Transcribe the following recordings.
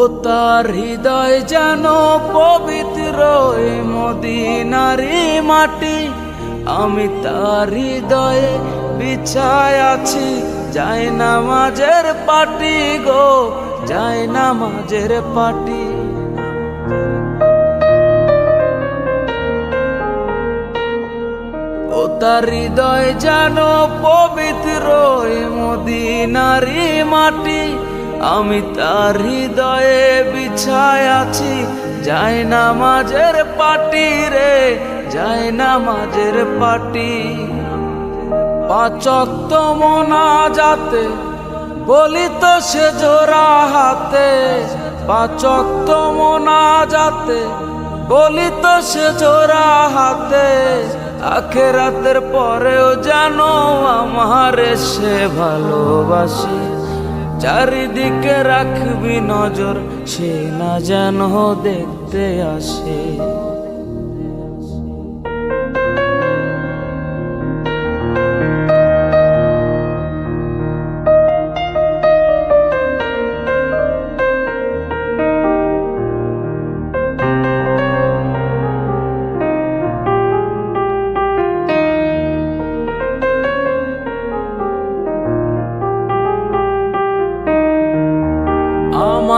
ও তার হৃদয় যেন পবিত্র মদিনারি মাটি। আমি তার হৃদয়ে বিছায় আছি। যাই নামাজের পাটি গো, যাই নামাজের পাটি। ও তার হৃদয় যেন পবিত্র মদিনারি মাটি। আমি তার হৃদয়ে বিছায় আছি। যাই না মাঝের পাটি রে, যাই নামাজের পাটি। পাচক মনা যাতে বলি তো সে জোড়া হাতে। পাচক মনা যাতে বলি তো সে জোড়া হাতে। আখেরাতের পরেও জানো আমার সে ভালোবাসি। চারিদিকে রাখবি নজর সে না যেন দেখতে আসে।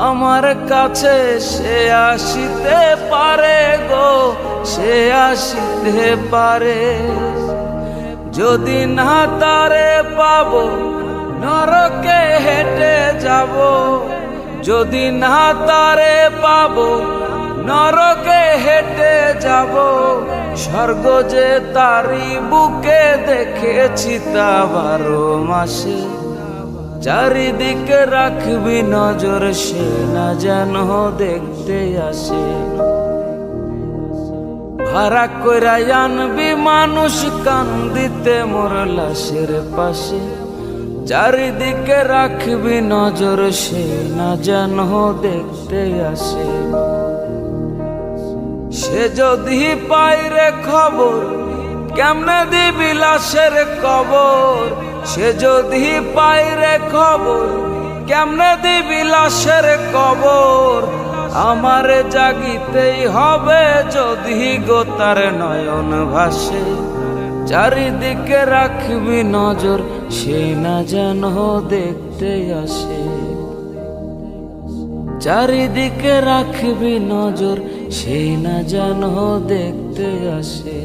আমার কাছে সে আসিতে পারে গো, সে আসিতে পারে। যদি না তারে পাবো, নরকে হেঁটে যাব। যদি না তারে পাবো, নরকে হেঁটে যাব। স্বর্গ যে তারি বুকে দেখেছি তা বারো মাসে। চারিদিকে রাখবি নজর, সে না যেন দেখতে আসে। ভাড়া কইরা আনবি মানুষ কান্দিতে মোর লাশের পাশে। চারিদিকে রাখবি নজর, সে না যেন দেখতে আসে। সে যদি পাইরে খবর কেমনে দিবি লাশের কবর? সে যদি পাইরে খবর, কেমনে দিবি লাশের কবর? আমার জাগিতেই হবে যদি গোতার নয়ন ভাসে। চারিদিকে রাখবি নজর, সে না যেন দেখতে আসে। চারিদিকে রাখবি নজর, সে না যেন দেখতে আসে।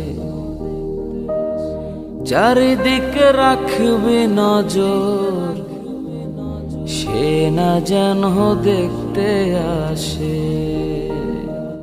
চারিদিকে রাখবে নজর সে না যেন দেখতে আসে।